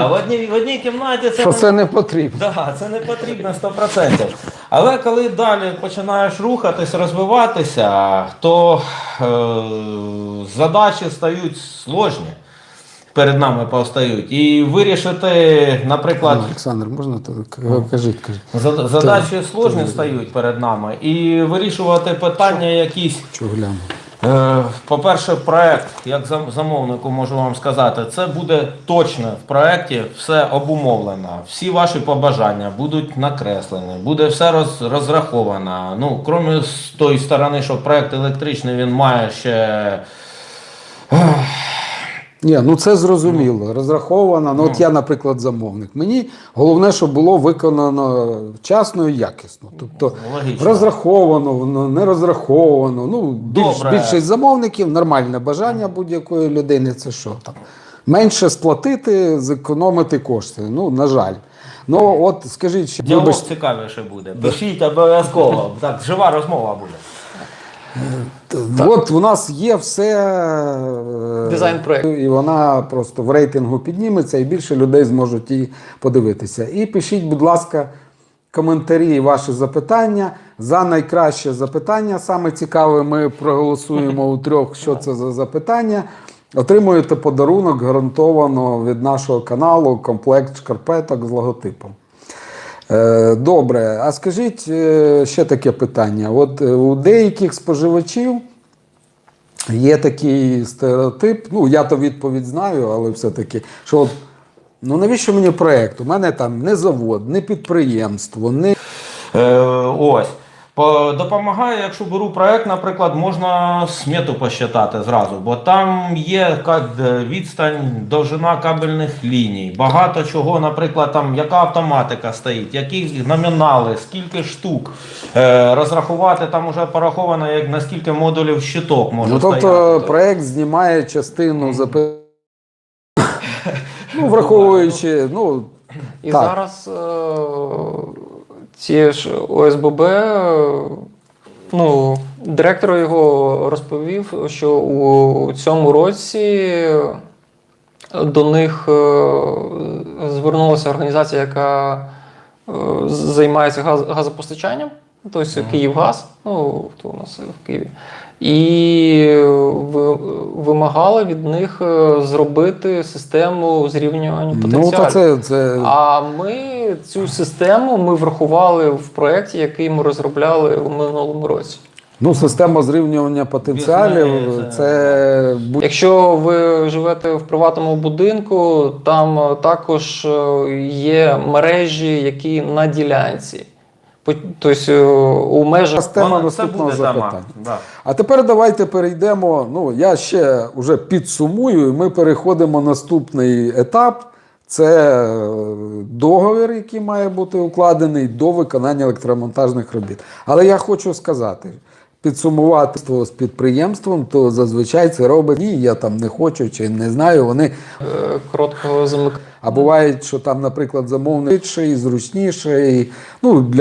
А в одній, в одній кімнаті це Що не- це не потрібно. Да, це не потрібно 100%. Але коли далі починаєш рухатись, розвиватися, то е, задачі стають сложні. Перед нами повстають. І вирішити, наприклад, Олександр, можна то кажіть, кажіть. задачі сложні стають перед нами. І вирішувати питання якісь. Що гляну? Е, По-перше, проект, як зам- замовнику можу вам сказати, це буде точно в проєкті все обумовлено. Всі ваші побажання будуть накреслені, буде все роз, розраховано. Ну, крім з тої сторони, що проект електричний він має ще. Ні, ну це зрозуміло, розраховано. Ну, от я, наприклад, замовник. Мені головне, щоб було виконано вчасно і якісно. Тобто Логічно. розраховано, воно не розраховано. Ну, більш, Добре. більшість замовників, нормальне бажання будь-якої людини це що там? Менше сплатити, зекономити кошти. Ну, на жаль. Ну, от скажіть, ще, Діалог вибачте, цікавіше буде. Пишіть обов'язково. Так, жива розмова буде. От у нас є все е, Дизайн-проект. і вона просто в рейтингу підніметься, і більше людей зможуть її подивитися. І пишіть, будь ласка, коментарі, і ваші запитання. За найкраще запитання, саме цікаве, ми проголосуємо у трьох, що це за запитання. Отримуєте подарунок гарантовано від нашого каналу комплект шкарпеток з логотипом. Е, Добре, а скажіть е, ще таке питання. От е, у деяких споживачів є такий стереотип, ну я то відповідь знаю, але все-таки, що от, ну навіщо мені проєкт? У мене там не завод, не підприємство, не Е, ось. По- Допомагає, якщо беру проект, наприклад, можна смету посчитати зразу, бо там є відстань, довжина кабельних ліній, багато чого, наприклад, там яка автоматика стоїть, які номінали, скільки штук. Е, розрахувати там вже пораховано, як наскільки модулів щиток може ну, тобто стояти. проєкт знімає частину запи... ну, враховуючи, ну І Так. зараз е, ці ж ОСББ, е, ну, директор його розповів, що у цьому році до них е, звернулася організація, яка е, займається газ, газопостачанням, тобто Київгаз, ну, хто у нас в Києві. І ви- вимагала від них е, зробити систему зрівнювання ну потенціалів. то це, це А ми цю систему ми врахували в проєкті, який ми розробляли у минулому році. ну, система зрівнювання потенціалів. Це Якщо ви живете в приватному будинку, там е, також е, є мережі, які на ділянці. Тобто е, у межах Тема наступного це буде тема. запитання. Да. А тепер давайте перейдемо. Ну, я ще вже підсумую, і ми переходимо на наступний етап. Це е, договір, який має бути укладений до виконання електромонтажних робіт. Але я хочу сказати, підсумувати з підприємством, то зазвичай це робить ні, я там не хочу чи не знаю. Вони е, короткого замикання. а буває, що там, наприклад, замовник швидший, зручніший. Ну, для